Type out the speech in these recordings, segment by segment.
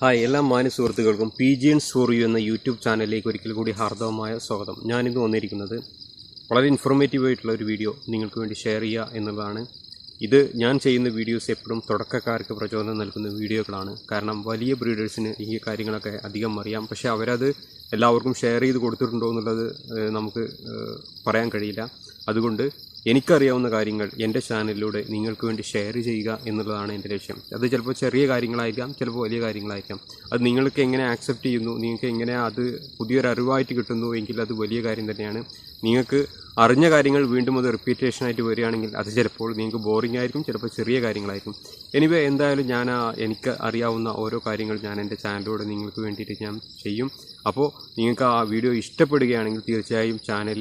Hi എല്ലാ മാന്യ സുഹൃത്തുക്കൾക്കും P G N for you എന്ന യൂട്യൂബ് ചാനലിലേക്ക് ഒരിക്കൽ കൂടി ഹാർദവമായ സ്വാഗതം. ഞാനിന്ന് വന്നിരിക്കുന്നത് വളരെ ഇൻഫോർമേറ്റീവ് ആയിട്ടുള്ള ഒരു വീഡിയോ നിങ്ങൾക്ക് വേണ്ടി ഷെയർ ചെയ്യുക എന്നുള്ളതാണ്. ഇത് ഞാൻ ചെയ്യുന്ന വീഡിയോസ് എപ്പോഴും തുടക്കക്കാർക്ക് പ്രചോദനം നൽകുന്ന വീഡിയോകളാണ്. കാരണം വലിയ ബ്രീഡേഴ്സിന് ഈ കാര്യങ്ങളൊക്കെ അധികം അറിയാം. പക്ഷേ അവരത് എല്ലാവർക്കും ഷെയർ ചെയ്ത് കൊടുത്തിട്ടുണ്ടോ എന്നുള്ളത് നമുക്ക് പറയാൻ കഴിയില്ല. അതുകൊണ്ട് എനിക്കറിയാവുന്ന കാര്യങ്ങൾ എന്റെ ചാനലിലൂടെ നിങ്ങൾക്ക് വേണ്ടി ഷെയർ ചെയ്യുക എന്നുള്ളതാണ് എന്റെ ലക്ഷ്യം. അത് ചിലപ്പോൾ ചെറിയ കാര്യങ്ങളായിരിക്കാം ചിലപ്പോൾ വലിയ കാര്യങ്ങളായിരിക്കാം. അത് നിങ്ങൾക്ക് എങ്ങനെ ആക്സെപ്റ്റ് ചെയ്യുന്നു നിങ്ങൾക്ക് എങ്ങനെ അത് പുതിയൊരു അറിവായിട്ട് കിട്ടുന്നു എങ്കിൽ അത് വലിയ കാര്യം തന്നെയാണ്. നിങ്ങൾക്ക് അറിഞ്ഞ കാര്യങ്ങൾ വീണ്ടും അത് റിപ്പീറ്റേഷൻ ആയിട്ട് വരികയാണെങ്കിൽ അത് ചിലപ്പോൾ നിങ്ങൾക്ക് ബോറിംഗ് ആയിരിക്കും ചിലപ്പോൾ ചെറിയ കാര്യങ്ങളായിരിക്കും. എനിവേ എന്തായാലും ഞാൻ എനിക്ക് അറിയാവുന്ന ഓരോ കാര്യങ്ങൾ ഞാൻ എന്റെ ചാനലിലൂടെ നിങ്ങൾക്ക് വേണ്ടിയിട്ട് ഞാൻ ചെയ്യും. അപ്പോൾ നിങ്ങൾക്ക് ആ വീഡിയോ ഇഷ്ടപ്പെടുകയാണെങ്കിൽ തീർച്ചയായും ചാനൽ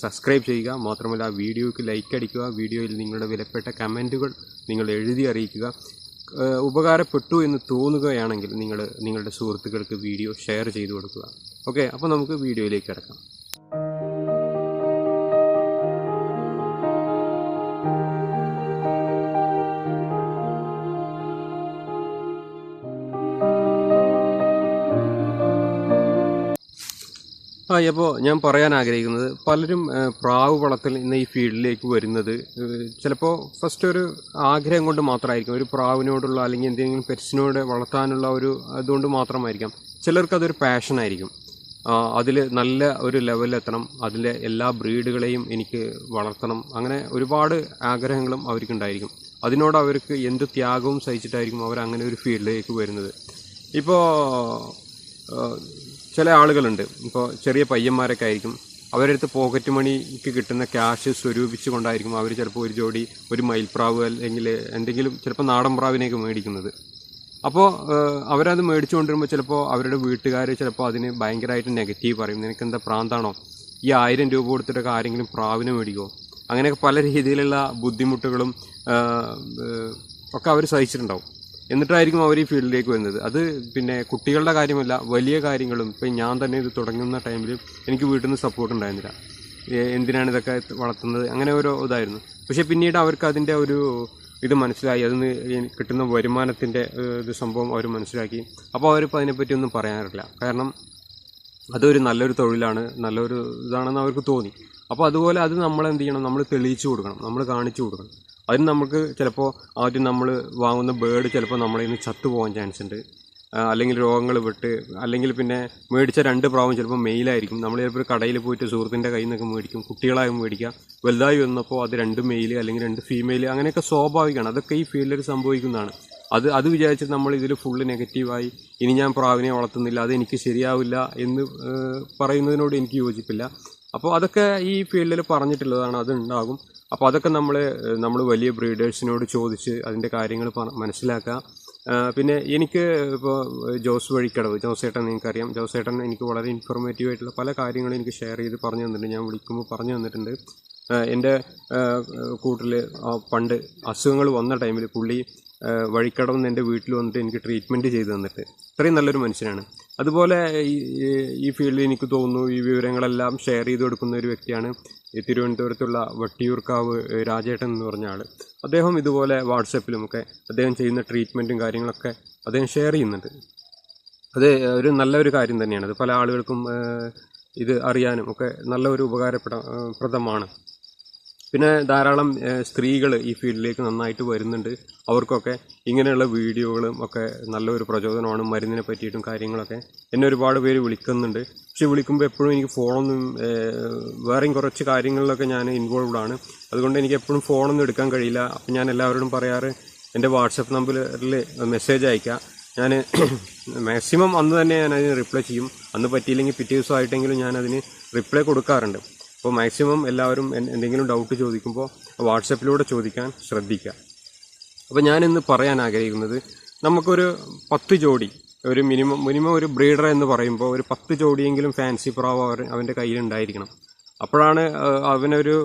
സബ്സ്ക്രൈബ് ചെയ്യുക. മാത്രമല്ല ആ വീഡിയോയ്ക്ക് ലൈക്ക് അടിക്കുക. വീഡിയോയിൽ നിങ്ങളുടെ വിലപ്പെട്ട കമന്റുകൾ നിങ്ങൾ എഴുതി അറിയിക്കുക. ഉപകാരപ്പെട്ടു എന്ന് തോന്നുകയാണെങ്കിൽ നിങ്ങൾ നിങ്ങളുടെ സുഹൃത്തുക്കൾക്ക് വീഡിയോ ഷെയർ ചെയ്തു കൊടുക്കുക. ഓക്കെ അപ്പോൾ നമുക്ക് വീഡിയോയിലേക്ക് കിടക്കാം. ആ അപ്പോൾ ഞാൻ പറയാൻ ആഗ്രഹിക്കുന്നത് പലരും പ്രാവ് വളർത്തൽ ഇന്ന് ഈ ഫീൽഡിലേക്ക് വരുന്നത് ചിലപ്പോൾ ഫസ്റ്റ് ഒരു ആഗ്രഹം കൊണ്ട് മാത്രമായിരിക്കും. ഒരു പ്രാവിനോടുള്ള അല്ലെങ്കിൽ എന്തെങ്കിലും പെറ്റ്സിനോട് വളർത്താനുള്ള ഒരു അതുകൊണ്ട് മാത്രമായിരിക്കാം. ചിലർക്ക് അതൊരു പാഷനായിരിക്കും അതിൽ നല്ല ഒരു ലെവലിലെത്തണം അതിലെ എല്ലാ ബ്രീഡുകളെയും എനിക്ക് വളർത്തണം. അങ്ങനെ ഒരുപാട് ആഗ്രഹങ്ങളും അവർക്കുണ്ടായിരിക്കും. അതിനോട് അവർക്ക് എന്ത് ത്യാഗവും സഹിച്ചിട്ടായിരിക്കും അവർ അങ്ങനെ ഒരു ഫീൽഡിലേക്ക് വരുന്നത്. ഇപ്പോൾ ചില ആളുകളുണ്ട്. ഇപ്പോൾ ചെറിയ പയ്യന്മാരൊക്കെ ആയിരിക്കും. അവരുടെ അടുത്ത് പോക്കറ്റ് മണിക്ക് കിട്ടുന്ന ക്യാഷ് സ്വരൂപിച്ച് കൊണ്ടായിരിക്കും അവർ ചിലപ്പോൾ ഒരു ജോഡി ഒരു മയിൽപ്രാവ് അല്ലെങ്കിൽ എന്തെങ്കിലും ചിലപ്പോൾ നാടൻ പ്രാവിനെയൊക്കെ മേടിക്കുന്നത്. അപ്പോൾ അവരത് മേടിച്ചു കൊണ്ടുവരുമ്പോൾ ചിലപ്പോൾ അവരുടെ വീട്ടുകാർ ചിലപ്പോൾ അതിന് ഭയങ്കരമായിട്ട് നെഗറ്റീവ് പറയും. നിനക്ക് എന്താ പ്രാന്താണോ? ഈ ആയിരം രൂപ കൊടുത്തിട്ടൊക്കെ ആരെങ്കിലും പ്രാവിനെ മേടിക്കുമോ അങ്ങനെയൊക്കെ പല രീതിയിലുള്ള ബുദ്ധിമുട്ടുകളും ഒക്കെ അവർ സഹിച്ചിട്ടുണ്ടാവും. എന്നിട്ടായിരിക്കും അവർ ഈ ഫീൽഡിലേക്ക് വരുന്നത്. അത് പിന്നെ കുട്ടികളുടെ കാര്യമല്ല വലിയ കാര്യങ്ങളും. ഇപ്പം ഞാൻ തന്നെ ഇത് തുടങ്ങുന്ന ടൈമിൽ എനിക്ക് വീട്ടിൽ നിന്ന് സപ്പോർട്ട് ഉണ്ടായിരുന്നില്ല. എന്തിനാണ് ഇതൊക്കെ വളർത്തുന്നത്? അങ്ങനെ ഓരോ ഇതായിരുന്നു. പക്ഷേ പിന്നീട് അവർക്ക് അതിന്റെ ഒരു ഇത് മനസ്സിലായി. അതിന് നിന്ന് കിട്ടുന്ന വരുമാനത്തിന്റെ ഇത് സംഭവം അവർ മനസ്സിലാക്കി. അപ്പോൾ അവരിപ്പോൾ അതിനെപ്പറ്റി ഒന്നും പറയാറില്ല. കാരണം അതൊരു നല്ലൊരു തൊഴിലാണ് നല്ലൊരു ഇതാണെന്ന് അവർക്ക് തോന്നി. അപ്പോൾ അതുപോലെ അത് നമ്മൾ എന്ത് ചെയ്യണം? നമ്മൾ തെളിയിച്ചു കൊടുക്കണം. നമ്മൾ കാണിച്ചു കൊടുക്കണം. അതിന് നമുക്ക് ചിലപ്പോൾ ആദ്യം നമ്മൾ വാങ്ങുന്ന ബേഡ് ചിലപ്പോൾ നമ്മളെ നിന്ന് ചത്തുപോകാൻ ചാൻസ് ഉണ്ട്. അല്ലെങ്കിൽ രോഗങ്ങൾ വിട്ട് അല്ലെങ്കിൽ പിന്നെ മേടിച്ച രണ്ട് പ്രാവും ചിലപ്പോൾ മെയിലായിരിക്കും നമ്മൾ ചിലപ്പോൾ കടയിൽ പോയിട്ട് സുഹൃത്തിന്റെ കയ്യിൽ നിന്നൊക്കെ മേടിക്കും കുട്ടികളായും മേടിക്കുക വലുതായി വന്നപ്പോൾ അത് രണ്ട് മെയിൽ അല്ലെങ്കിൽ രണ്ട് ഫീമെയിൽ അങ്ങനെയൊക്കെ സ്വാഭാവികമാണ്. അതൊക്കെ ഈ ഫീൽഡിൽ സംഭവിക്കുന്നതാണ്. അത് അത് വിചാരിച്ചിട്ട് നമ്മൾ ഇതിൽ ഫുള്ള് നെഗറ്റീവായി ഇനി ഞാൻ പ്രാവിനെ വളർത്തുന്നില്ല അത് എനിക്ക് ശരിയാവില്ല എന്ന് പറയുന്നതിനോട് എനിക്ക് യോജിപ്പില്ല. അപ്പോൾ അതൊക്കെ ഈ ഫീൽഡിൽ പറഞ്ഞിട്ടുള്ളതാണ് അതുണ്ടാകും. അപ്പോൾ അതൊക്കെ നമ്മൾ നമ്മൾ വലിയ ബ്രീഡേഴ്സിനോട് ചോദിച്ച് അതിന്റെ കാര്യങ്ങൾ മനസ്സിലാക്കുക. പിന്നെ എനിക്ക് ഇപ്പോൾ ജോസ് വഴിക്കടവ് ജോസേട്ടൻ നിങ്ങൾക്കറിയാം. ജോസേട്ടൻ എനിക്ക് വളരെ ഇൻഫോർമേറ്റീവ് ആയിട്ടുള്ള പല കാര്യങ്ങളും എനിക്ക് ഷെയർ ചെയ്ത് പറഞ്ഞു തന്നിട്ടുണ്ട്. ഞാൻ വിളിക്കുമ്പോൾ പറഞ്ഞു തന്നിട്ടുണ്ട്. എന്റെ കൂട്ടിൽ പണ്ട് അസുഖങ്ങൾ വന്ന ടൈമിൽ പുള്ളി വഴിക്കടന്ന് എന്റെ വീട്ടിൽ വന്നിട്ട് എനിക്ക് ട്രീറ്റ്മെന്റ് ചെയ്ത് തന്നിട്ട്. ഇത്രയും നല്ലൊരു മനുഷ്യനാണ്. അതുപോലെ ഈ ഫീൽഡിൽ എനിക്ക് തോന്നുന്നു ഈ വിവരങ്ങളെല്ലാം ഷെയർ ചെയ്ത് കൊടുക്കുന്ന ഒരു വ്യക്തിയാണ് തിരുവനന്തപുരത്തുള്ള വട്ടിയൂർക്കാവ് രാജേട്ടൻ എന്ന് പറഞ്ഞ ആൾ അദ്ദേഹം ഇതുപോലെ വാട്സപ്പിലുമൊക്കെ അദ്ദേഹം ചെയ്യുന്ന ട്രീറ്റ്മെന്റും കാര്യങ്ങളൊക്കെ അദ്ദേഹം ഷെയർ ചെയ്യുന്നുണ്ട്. അത് ഒരു നല്ലൊരു കാര്യം തന്നെയാണ്. അത് പല ആളുകൾക്കും ഇത് അറിയാനും ഒക്കെ നല്ല ഒരു ഉപകാരപ്പെട പ്രദമാണ്. പിന്നെ ധാരാളം സ്ത്രീകൾ ഈ ഫീൽഡിലേക്ക് നന്നായിട്ട് വരുന്നുണ്ട്. അവർക്കൊക്കെ ഇങ്ങനെയുള്ള വീഡിയോകളും ഒക്കെ നല്ലൊരു പ്രചോദനമാണ്. മരുന്നിനെ പറ്റിയിട്ടും കാര്യങ്ങളൊക്കെ എന്നെ ഒരുപാട് പേര് വിളിക്കുന്നുണ്ട്. പക്ഷെ വിളിക്കുമ്പോൾ എപ്പോഴും എനിക്ക് ഫോണൊന്നും വേറെയും കുറച്ച് കാര്യങ്ങളിലൊക്കെ ഞാൻ ഇൻവോൾവ് ആണ്. അതുകൊണ്ട് എനിക്ക് എപ്പോഴും ഫോണൊന്നും എടുക്കാൻ കഴിയില്ല. അപ്പം ഞാൻ എല്ലാവരോടും പറയാറ് എന്റെ വാട്സപ്പ് നമ്പറിൽ മെസ്സേജ് അയക്കാം ഞാൻ മാക്സിമം അന്ന് തന്നെ ഞാൻ അതിന് റിപ്ലൈ ചെയ്യും. അന്ന് പറ്റിയില്ലെങ്കിൽ പിറ്റേ ദിവസമായിട്ടെങ്കിലും ഞാൻ അതിന് റിപ്ലൈ കൊടുക്കാറുണ്ട്. അപ്പോൾ മാക്സിമം എല്ലാവരും എന്തെങ്കിലും ഡൗട്ട് ചോദിക്കുമ്പോൾ വാട്സപ്പിലൂടെ ചോദിക്കാൻ ശ്രദ്ധിക്കുക. അപ്പോൾ ഞാനിന്ന് പറയാൻ ആഗ്രഹിക്കുന്നത് നമുക്കൊരു പത്ത് ജോഡി ഒരു മിനിമം മിനിമം ഒരു ബ്രീഡർ എന്ന് പറയുമ്പോൾ ഒരു പത്ത് ജോഡിയെങ്കിലും ഫാൻസി പ്രാവ് അവർ അവന്റെ കയ്യിലുണ്ടായിരിക്കണം. അപ്പോഴാണ് അവനൊരു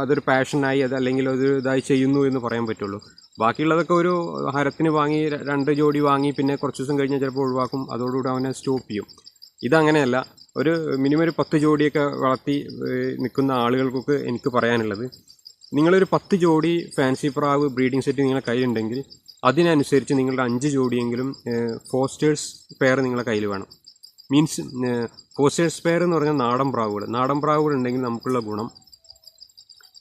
അതൊരു പാഷനായി അത് അല്ലെങ്കിൽ ഒരു ഇതായി ചെയ്യുന്നു എന്ന് പറയാൻ പറ്റുള്ളൂ. ബാക്കിയുള്ളതൊക്കെ ഒരു ഹരത്തിന് വാങ്ങി രണ്ട് ജോഡി വാങ്ങി പിന്നെ കുറച്ച് ദിവസം കഴിഞ്ഞാൽ ചിലപ്പോൾ ഒഴിവാക്കും. അതോടുകൂടി അവനെ സ്റ്റോപ്പ് ചെയ്യും. ഇതങ്ങനെയല്ല. ഒരു മിനിമം ഒരു പത്ത് ജോഡിയൊക്കെ വളർത്തി നിൽക്കുന്ന ആളുകൾക്കൊക്കെ എനിക്ക് പറയാനുള്ളത്. നിങ്ങളൊരു പത്ത് ജോഡി ഫാൻസി പ്രാവ് ബ്രീഡിംഗ് സെറ്റ് നിങ്ങളുടെ കയ്യിലുണ്ടെങ്കിൽ അതിനനുസരിച്ച് നിങ്ങളുടെ അഞ്ച് ജോഡിയെങ്കിലും ഫോസ്റ്റേഴ്സ് പെയർ നിങ്ങളുടെ കയ്യിൽ വേണം. മീൻസ് ഫോസ്റ്റേഴ്സ് പെയർ എന്ന് പറഞ്ഞാൽ നാടൻ പ്രാവുകൾ. നാടൻ പ്രാവുകൾ ഉണ്ടെങ്കിൽ നമുക്കുള്ള ഗുണം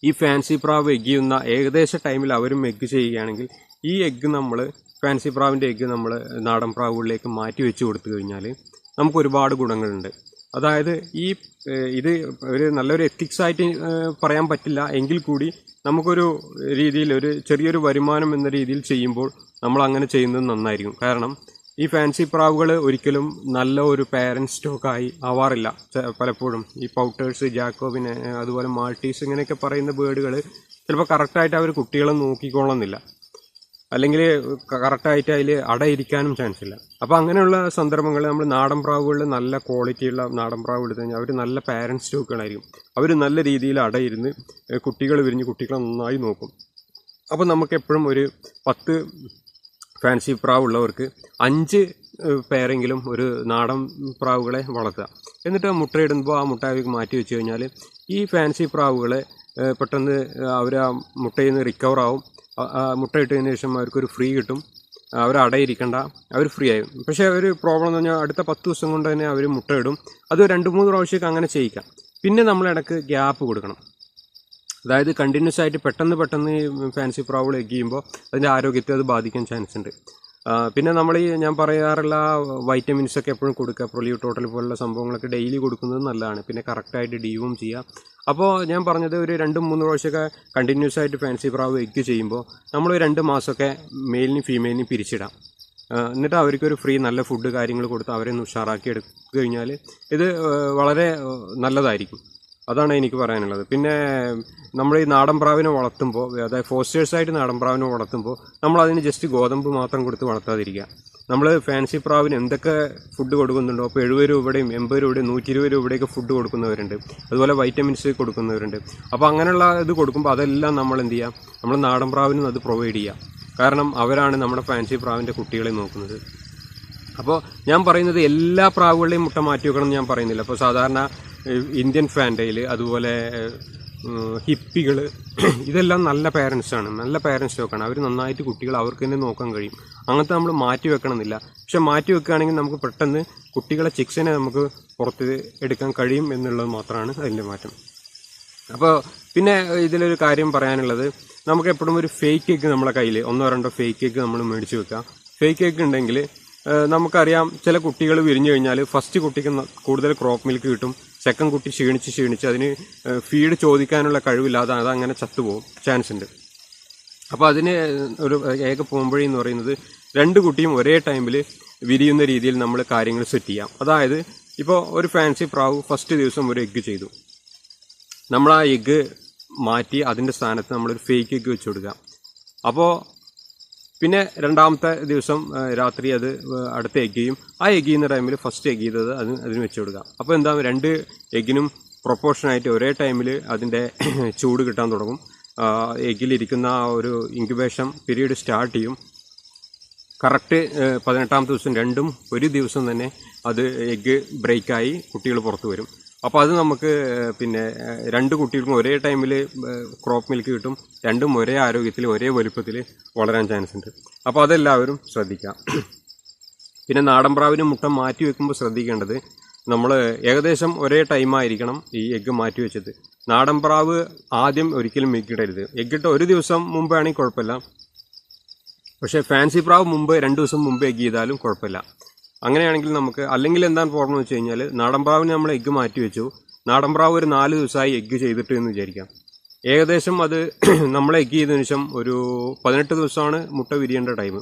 ഈ ഫാൻസി പ്രാവ് എഗ് ചെയ്യുന്ന ഏകദേശ ടൈമിൽ അവരും എഗ് ചെയ്യുകയാണെങ്കിൽ ഈ എഗ് നമ്മൾ ഫാൻസി പ്രാവിന്റെ എഗ് നമ്മൾ നാടൻ പ്രാവുകളിലേക്ക് മാറ്റി വെച്ച് കൊടുത്തു കഴിഞ്ഞാൽ നമുക്ക് ഒരുപാട് ഗുണങ്ങളുണ്ട്. അതായത് ഈ ഇത് ഒരു നല്ലൊരു എത്തിക്സ് ആയിട്ട് പറയാൻ പറ്റില്ല. എങ്കിൽ കൂടി നമുക്കൊരു രീതിയിൽ ഒരു ചെറിയൊരു വരുമാനം എന്ന രീതിയിൽ ചെയ്യുമ്പോൾ നമ്മൾ അങ്ങനെ ചെയ്യുന്നത് നന്നായിരിക്കും. കാരണം ഈ ഫാൻസി പ്രാവുകൾ ഒരിക്കലും നല്ല ഒരു പാരന്റ് സ്റ്റോക്കായി ആവാറില്ല. പലപ്പോഴും ഈ പൗട്ടേഴ്സ് ജാക്കോബിന് അതുപോലെ മാൾട്ടീസ് ഇങ്ങനെയൊക്കെ പറയുന്ന ബേഡുകൾ ചിലപ്പോൾ കറക്റ്റായിട്ട് അവർ കുട്ടികളെ നോക്കിക്കൊള്ളുന്നില്ല അല്ലെങ്കിൽ കറക്റ്റായിട്ട് അതിൽ അടയിരിക്കാനും ചാൻസ് ഇല്ല. അപ്പോൾ അങ്ങനെയുള്ള സന്ദർഭങ്ങൾ നമ്മൾ നാടൻ പ്രാവുകളിൽ നല്ല ക്വാളിറ്റിയുള്ള നാടൻ പ്രാവ് എടുത്തു കഴിഞ്ഞാൽ അവർ നല്ല പാരൻസ് സ്റ്റോക്കുകളായിരിക്കും അവർ നല്ല രീതിയിൽ അടയിരുന്ന് കുട്ടികൾ വിരിഞ്ഞ് കുട്ടികളെ നന്നായി നോക്കും. അപ്പോൾ നമുക്ക് എപ്പോഴും ഒരു പത്ത് ഫാൻസി പ്രാവ് ഉള്ളവർക്ക് അഞ്ച് പേരെങ്കിലും ഒരു നാടൻ പ്രാവുകളെ വളർത്തുക. എന്നിട്ട് മുട്ടയിടുമ്പോൾ ആ മുട്ട അവർക്ക് മാറ്റി വെച്ച് കഴിഞ്ഞാൽ ഈ ഫാൻസി പ്രാവുകളെ പെട്ടെന്ന് അവർ ആ മുട്ടയിൽ നിന്ന് റിക്കവർ ആവും. ആ- ആ മുട്ട ഇട്ടതിന് ശേഷം അവർക്കൊരു ഫ്രീ കിട്ടും. അവർ അടയിരിക്കണ്ട. അവർ ഫ്രീ ആയി. പക്ഷേ ഒരു പ്രോബ്ലം എന്ന് പറഞ്ഞാൽ അടുത്ത പത്ത് ദിവസം കൊണ്ട് തന്നെ അവർ മുട്ടയിടും അത് രണ്ട് മൂന്ന് പ്രാവശ്യമൊക്കെ അങ്ങനെ ചെയ്യിക്കാം. പിന്നെ നമ്മൾ ഇടയ്ക്ക് ഗ്യാപ്പ് കൊടുക്കണം. അതായത് കണ്ടിന്യൂസ് ആയിട്ട് പെട്ടെന്ന് പെട്ടെന്ന് ഫാൻസി പ്രാവുകൾ എഗ് ചെയ്യുമ്പോൾ അതിന്റെ ആരോഗ്യത്തെ അത് ബാധിക്കാൻ ചാൻസ് ഉണ്ട്. പിന്നെ നമ്മൾ ഈ ഞാൻ പറയാറുള്ള വൈറ്റമിൻസ് ഒക്കെ എപ്പോഴും കൊടുക്കുക പ്രൊലിയോ ടോട്ടൽ പോലുള്ള സംഭവങ്ങളൊക്കെ ഡെയിലി കൊടുക്കുന്നത് നല്ലതാണ്. പിന്നെ കറക്റ്റായിട്ട് ഡീവും ചെയ്യുക അപ്പോൾ ഞാൻ പറഞ്ഞത് ഒരു രണ്ടും മൂന്ന് പ്രാവശ്യമൊക്കെ കണ്ടിന്യൂസ് ആയിട്ട് ഫാൻസി പ്രാവ് എഗ് ചെയ്യുമ്പോൾ നമ്മൾ രണ്ട് മാസമൊക്കെ മെയിലിനും ഫീമെയിലിനും പിരിച്ചിടാം. എന്നിട്ട് അവർക്കൊരു ഫ്രീ നല്ല ഫുഡ് കാര്യങ്ങൾ കൊടുത്ത് അവരെ ഒന്ന് ഉഷാറാക്കി എടുത്തു കഴിഞ്ഞാൽ ഇത് വളരെ നല്ലതായിരിക്കും. അതാണ് എനിക്ക് പറയാനുള്ളത്. പിന്നെ നമ്മൾ ഈ നാടൻ പ്രാവിനെ വളർത്തുമ്പോൾ അതായത് ഫോസ്റ്റേഴ്സായിട്ട് നാടൻ പ്രാവിനെ വളർത്തുമ്പോൾ നമ്മൾ അതിന് ജസ്റ്റ് ഗോതമ്പ് മാത്രം കൊടുത്ത് വളർത്താതിരിക്കുക. നമ്മൾ ഫാൻസി പ്രാവിന് എന്തൊക്കെ ഫുഡ് കൊടുക്കുന്നുണ്ടോ? അപ്പോൾ എഴുപത് രൂപയുടെയും എൺപത് രൂപയുടെയും നൂറ്റി ഇരുപത് രൂപയുടെയൊക്കെ ഫുഡ് കൊടുക്കുന്നവരുണ്ട്. അതുപോലെ വൈറ്റമിൻസ് കൊടുക്കുന്നവരുണ്ട്. അപ്പോൾ അങ്ങനെയുള്ള ഇത് കൊടുക്കുമ്പോൾ അതെല്ലാം നമ്മൾ എന്ത് ചെയ്യുക നമ്മൾ നാടൻ പ്രാവിനും അത് പ്രൊവൈഡ് ചെയ്യുക കാരണം അവരാണ് നമ്മുടെ ഫാൻസി പ്രാവിന്റെ കുട്ടികളെ നോക്കുന്നത്. അപ്പോൾ ഞാൻ പറയുന്നത് എല്ലാ പ്രാവുകളുടെയും മുട്ട മാറ്റി വെക്കണം എന്ന് ഞാൻ പറയുന്നില്ല. അപ്പോൾ സാധാരണ ഇന്ത്യൻ ഫാൻഡയിൽ അതുപോലെ ഹിപ്പികൾ ഇതെല്ലാം നല്ല പേരൻസാണ് നല്ല പേരൻസ് സ്റ്റോക്കാണ് അവർ നന്നായിട്ട് കുട്ടികൾ അവർക്ക് തന്നെ നോക്കാൻ കഴിയും. അങ്ങനത്തെ നമ്മൾ മാറ്റി വെക്കണമെന്നില്ല. പക്ഷെ മാറ്റി വെക്കുകയാണെങ്കിൽ നമുക്ക് പെട്ടെന്ന് കുട്ടികളെ ചിക്സിനെ നമുക്ക് പുറത്ത് എടുക്കാൻ കഴിയും എന്നുള്ളത് മാത്രമാണ് അതിന്റെ മാറ്റം. അപ്പോൾ പിന്നെ ഇതിലൊരു കാര്യം പറയാനുള്ളത്. നമുക്ക് എപ്പോഴും ഒരു ഫേക്ക് കേക്ക് നമ്മളെ കയ്യിൽ ഒന്നോ രണ്ടോ ഫേക്ക് കേക്ക് നമ്മൾ മേടിച്ച് വെക്കാം ഫേക്ക് കേക്ക് ഉണ്ടെങ്കിൽ നമുക്കറിയാം ചില കുട്ടികൾ വിരിഞ്ഞു കഴിഞ്ഞാൽ ഫസ്റ്റ് കുട്ടിക്ക് കൂടുതൽ ക്രോപ്പ് മിൽക്ക് കിട്ടും. സെക്കൻഡ് കുട്ടി ക്ഷീണിച്ച് ക്ഷീണിച്ച് അതിന് ഫീഡ് ചോദിക്കാനുള്ള കഴിവില്ലാതെ അങ്ങനെ ചത്തുപോകും ചാൻസ് ഉണ്ട്. അപ്പോൾ അതിന് ഒരു ഏക പോകുമ്പോഴേ എന്ന് പറയുന്നത് രണ്ട് കുട്ടിയും ഒരേ ടൈമിൽ വിരിയുന്ന രീതിയിൽ നമ്മൾ കാര്യങ്ങൾ സെറ്റ് ചെയ്യാം. അതായത് ഇപ്പോൾ ഒരു ഫാൻസി പ്രാവ് ഫസ്റ്റ് ദിവസം ഒരു എഗ്ഗ് ചെയ്തു. നമ്മൾ ആ എഗ്ഗ് മാറ്റി അതിന്റെ സ്ഥാനത്ത് നമ്മളൊരു ഫേക്ക് എഗ്ഗ് വെച്ച് കൊടുക്കുക അപ്പോൾ പിന്നെ രണ്ടാമത്തെ ദിവസം രാത്രി അത് അടുത്ത എഗ്ഗയും ആ എഗ് ചെയ്യുന്ന ടൈമിൽ ഫസ്റ്റ് എഗ്ഗ് ചെയ്തത് അത് അതിന് വെച്ച് കൊടുക്കുക. അപ്പോൾ എന്താ രണ്ട് എഗ്ഗിനും പ്രൊപ്പോർഷനായിട്ട് ഒരേ ടൈമിൽ അതിന്റെ ചൂട് കിട്ടാൻ തുടങ്ങും. എഗ്ഗിലിരിക്കുന്ന ആ ഒരു ഇൻക്യുബേഷൻ പീരീഡ് സ്റ്റാർട്ട് ചെയ്യും. കറക്റ്റ് പതിനെട്ടാമത്തെ ദിവസം രണ്ടും ഒരു ദിവസം തന്നെ അത് എഗ്ഗ് ബ്രേക്കായി കുട്ടികൾ പുറത്തു വരും. അപ്പോൾ അത് നമുക്ക് പിന്നെ രണ്ട് കുട്ടികൾക്കും ഒരേ ടൈമിൽ ക്രോപ്പ് മിൽക്ക് കിട്ടും. രണ്ടും ഒരേ ആരോഗ്യത്തിൽ ഒരേ വലുപ്പത്തിൽ വളരാൻ ചാൻസ് ഉണ്ട്. അപ്പോൾ അതെല്ലാവരും ശ്രദ്ധിക്കാം. പിന്നെ നാടൻ പ്രാവിന് മുട്ട മാറ്റി വെക്കുമ്പോൾ ശ്രദ്ധിക്കേണ്ടത് നമ്മൾ ഏകദേശം ഒരേ ടൈമായിരിക്കണം ഈ എഗ്ഗ് മാറ്റി വെച്ചത്. നാടൻ പ്രാവ് ആദ്യം ഒരിക്കലും എഗ്ഗ് ഇടരുത്. എഗ്ഗ് ഇട്ട ഒരു ദിവസം മുമ്പാണെങ്കിൽ കുഴപ്പമില്ല. പക്ഷേ ഫാൻസി പ്രാവ് മുമ്പ് രണ്ട് ദിവസം മുമ്പ് എഗ്ഗ് ചെയ്താലും കുഴപ്പമില്ല. അങ്ങനെയാണെങ്കിൽ നമുക്ക് അല്ലെങ്കിൽ എന്താണ് പ്രോബ്ലം എന്ന് വെച്ച് കഴിഞ്ഞാൽ നാടൻപ്രാവിന് നമ്മൾ എഗ്ഗ് മാറ്റി വെച്ചു. നാടൻപ്രാവ് ഒരു നാല് ദിവസമായി എഗ്ഗ് ചെയ്തിട്ട് എന്ന് വിചാരിക്കാം. ഏകദേശം അത് നമ്മൾ എഗ്ഗ് ചെയ്തതിനു ശേഷം ഒരു പതിനെട്ട് ദിവസമാണ് മുട്ട വിരിയേണ്ട ടൈം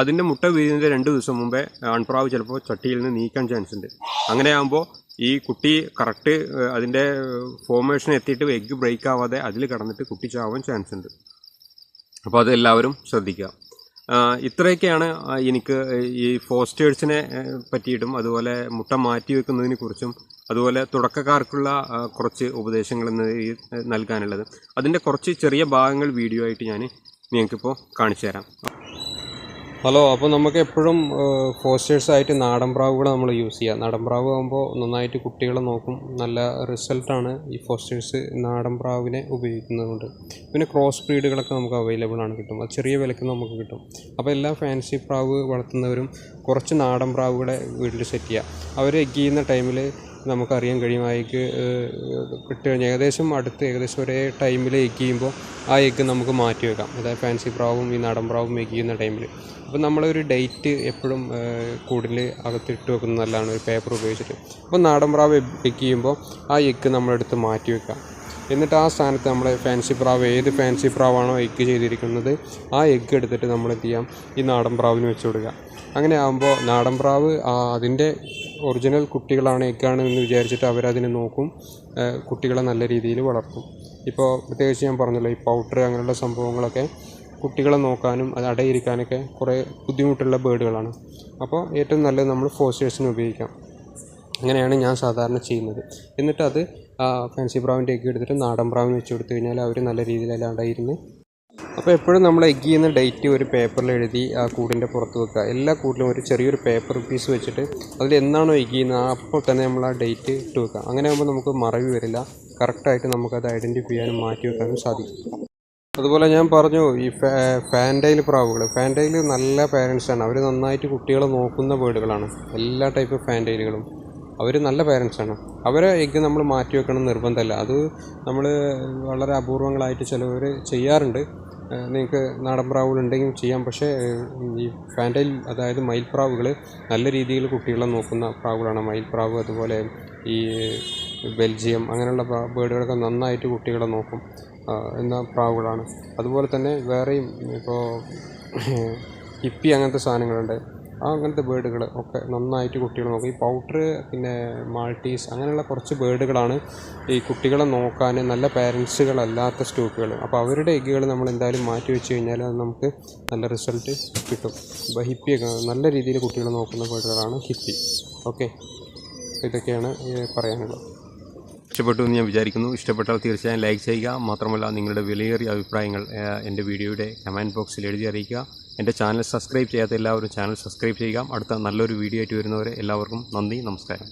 അതിന്റെ മുട്ട വിരിയുന്നതിന്റെ രണ്ട് ദിവസം മുമ്പേ ആൺപ്രാവ് ചിലപ്പോൾ ചട്ടിയിൽ നിന്ന് നീക്കാൻ ചാൻസ് ഉണ്ട്. അങ്ങനെയാകുമ്പോൾ ഈ കുട്ടി കറക്റ്റ് അതിന്റെ ഫോർമേഷൻ എത്തിയിട്ട് എഗ്ഗ് ബ്രേക്ക് ആവാതെ അതിൽ കടന്നിട്ട് കുട്ടി ചാവാൻ ചാൻസ് ഉണ്ട്. അപ്പോൾ അത് എല്ലാവരും ശ്രദ്ധിക്കുക. ഇത്രയൊക്കെയാണ് എനിക്ക് ഈ ഫോസ്റ്റേഴ്സിനെ പറ്റിയിട്ടും അതുപോലെ മുട്ട മാറ്റി വെക്കുന്നതിനെ കുറിച്ചും അതുപോലെ തുടക്കക്കാർക്കുള്ള കുറച്ച് ഉപദേശങ്ങൾ നൽകാനുള്ളത്. അതിന്റെ കുറച്ച് ചെറിയ ഭാഗങ്ങൾ വീഡിയോ ആയിട്ട് ഞാൻ നിങ്ങൾക്കിപ്പോൾ കാണിച്ചു തരാം. ഹലോ അപ്പോൾ നമുക്ക് എപ്പോഴും ഫോസ്റ്റേഴ്സായിട്ട് നാടൻ പ്രാവുകളെ നമ്മൾ യൂസ് ചെയ്യുക നാടൻ പ്രാവ് ആകുമ്പോൾ നന്നായിട്ട് കുട്ടികളെ നോക്കും. നല്ല റിസൾട്ടാണ് ഈ ഫോസ്റ്റേഴ്സ് നാടൻ പ്രാവിനെ ഉപയോഗിക്കുന്നതുകൊണ്ട്. പിന്നെ ക്രോസ് ബ്രീഡുകളൊക്കെ നമുക്ക് അവൈലബിൾ ആണ് കിട്ടും. അത് ചെറിയ വിലയ്ക്ക് നമുക്ക് കിട്ടും. അപ്പോൾ എല്ലാ ഫാൻസി പ്രാവ് വളർത്തുന്നവരും കുറച്ച് നാടൻ പ്രാവുകളെ വീട്ടിൽ സെറ്റ് ചെയ്യുക അവർ എഗ് ചെയ്യുന്ന ടൈമിൽ നമുക്കറിയാൻ കഴിയും ആ എഗ്ഗ് ഇട്ട് ഏകദേശം അടുത്ത് ഏകദേശം ഒരേ ടൈമിൽ എഗ് ചെയ്യുമ്പോൾ ആ എഗ്ഗ് നമുക്ക് മാറ്റി വെക്കാം. അതായത് ഫാൻസി പ്രാവും ഈ നാടൻ പ്രാവും എഗ് ചെയ്യുന്ന ടൈമിൽ. അപ്പോൾ നമ്മളൊരു ഡേറ്റ് എപ്പോഴും കൂടുതൽ അകത്തിട്ട് വെക്കുന്നത് നല്ലതാണ് ഒരു പേപ്പർ ഉപയോഗിച്ചിട്ട്. അപ്പോൾ നാടൻ പ്രാവ് എഗ് ചെയ്യുമ്പോൾ ആ എഗ്ഗ് നമ്മളെടുത്ത് മാറ്റി വെക്കാം. എന്നിട്ട് ആ സ്ഥാനത്ത് നമ്മൾ ഫാൻസി പ്രാവ് ഏത് ഫാൻസി പ്രാവാണോ എഗ്ഗ് ചെയ്തിരിക്കുന്നത് ആ എഗ്ഗ് എടുത്തിട്ട് നമ്മൾ എന്ത് ചെയ്യാം? ഈ നാടൻ പ്രാവിന് വെച്ച് കൊടുക്കുക. അങ്ങനെ ആകുമ്പോൾ നാടൻ പ്രാവ് അതിന്റെ ഒറിജിനൽ കുട്ടികളാണ് എഗ്ഗാണ് എന്ന് വിചാരിച്ചിട്ട് അവരതിനെ നോക്കും കുട്ടികളെ നല്ല രീതിയിൽ വളർത്തും. ഇപ്പോൾ പ്രത്യേകിച്ച് ഞാൻ പറഞ്ഞല്ലോ ഈ പൗഡർ അങ്ങനെയുള്ള സംഭവങ്ങളൊക്കെ കുട്ടികളെ നോക്കാനും അത് അടയിരിക്കാനൊക്കെ കുറേ ബുദ്ധിമുട്ടുള്ള ബേഡുകളാണ്. അപ്പോൾ ഏറ്റവും നല്ലത് നമ്മൾ ഫോസ്റ്റേഴ്സിന് ഉപയോഗിക്കാം. അങ്ങനെയാണ് ഞാൻ സാധാരണ ചെയ്യുന്നത്. എന്നിട്ട് അത് ഫാൻസി പ്രാവിന്റെ എഗ്ഗ് എടുത്തിട്ട് നാടൻ പ്രാവിന് വെച്ച് കൊടുത്തു കഴിഞ്ഞാൽ അവർ നല്ല രീതിയിൽ അല്ലാണ്ടായിരുന്ന്. അപ്പോൾ എപ്പോഴും നമ്മൾ എഗ്ഗ് ചെയ്യുന്ന ഡേറ്റ് ഒരു പേപ്പറിൽ എഴുതി ആ കൂടിന്റെ പുറത്ത് വെക്കുക. എല്ലാ കൂട്ടിലും ഒരു ചെറിയൊരു പേപ്പർ പീസ് വെച്ചിട്ട് അതിൽ എന്നാണോ എഗ്ഗ് ചെയ്യുന്നത് അപ്പോൾ തന്നെ നമ്മൾ ആ ഡേറ്റ് ഇട്ട് വെക്കുക. അങ്ങനെ ആകുമ്പോൾ നമുക്ക് മറവി വരില്ല. കറക്റ്റായിട്ട് നമുക്കത് ഐഡന്റിഫൈ ചെയ്യാനും മാറ്റി വെക്കാനും സാധിക്കും. അതുപോലെ ഞാൻ പറഞ്ഞു ഈ ഫാൻഡൈൽ പ്രാവുകൾ ഫാൻഡൈൽ നല്ല പാരൻസാണ് അവർ നന്നായിട്ട് കുട്ടികളെ നോക്കുന്ന ബേഡുകളാണ് എല്ലാ ടൈപ്പ് ഫാന്റൈലുകളും അവർ നല്ല പേരൻസാണ് അവരെ എഗ്ഗ് നമ്മൾ മാറ്റി വെക്കണം നിർബന്ധമല്ല. അത് നമ്മൾ വളരെ അപൂർവങ്ങളായിട്ട് ചിലവർ ചെയ്യാറുണ്ട്. നിങ്ങൾക്ക് നാടൻ പ്രാവുകൾ ഉണ്ടെങ്കിൽ ചെയ്യാം. പക്ഷേ ഈ ഫാന്റൈൽ അതായത് മയിൽപ്രാവുകൾ നല്ല രീതിയിൽ കുട്ടികളെ നോക്കുന്ന പ്രാവുകളാണ്. മയിൽപ്രാവ് അതുപോലെ ഈ ബെൽജിയം അങ്ങനെയുള്ള ബേഡുകളൊക്കെ നന്നായിട്ട് കുട്ടികളെ നോക്കും. എന്ന പ്രാവുകളാണ്. അതുപോലെ തന്നെ വേറെയും ഇപ്പോൾ ഹിപ്പി അങ്ങനത്തെ സാധനങ്ങളുണ്ട്. അങ്ങനത്തെ ബേഡുകൾ ഒക്കെ നന്നായിട്ട് കുട്ടികൾ നോക്കും. ഈ പൗഡർ പിന്നെ മാൾട്ടീസ് അങ്ങനെയുള്ള കുറച്ച് ബേഡുകളാണ് ഈ കുട്ടികളെ നോക്കാൻ നല്ല പാരൻസുകളല്ലാത്ത സ്റ്റോക്കുകൾ അപ്പോൾ അവരുടെ എഗ്ഗുകൾ നമ്മൾ എന്തായാലും മാറ്റി വെച്ച് കഴിഞ്ഞാൽ അത് നമുക്ക് നല്ല റിസൾട്ട് കിട്ടും. അപ്പോൾ നല്ല രീതിയിൽ കുട്ടികൾ നോക്കുന്ന ബേഡുകളാണ് ഹിപ്പി. ഓക്കെ? ഇതൊക്കെയാണ് പറയാനുള്ളത്. ഇഷ്ടപ്പെട്ടു എന്ന് ഞാൻ വിചാരിക്കുന്നു. ഇഷ്ടപ്പെട്ടാൽ തീർച്ചയായും ലൈക്ക് ചെയ്യുക. മാത്രമല്ല നിങ്ങളുടെ വിലയേറിയ അഭിപ്രായങ്ങൾ എന്റെ വീഡിയോയുടെ കമന്റ് ബോക്സിൽ എഴുതി അറിയിക്കുക. എന്റെ ചാനൽ സബ്സ്ക്രൈബ് ചെയ്യാത്ത എല്ലാവരും ചാനൽ സബ്സ്ക്രൈബ് ചെയ്യുക. അടുത്ത നല്ലൊരു വീഡിയോ ആയിട്ട് വരുന്നവരെ എല്ലാവർക്കും നന്ദി നമസ്കാരം.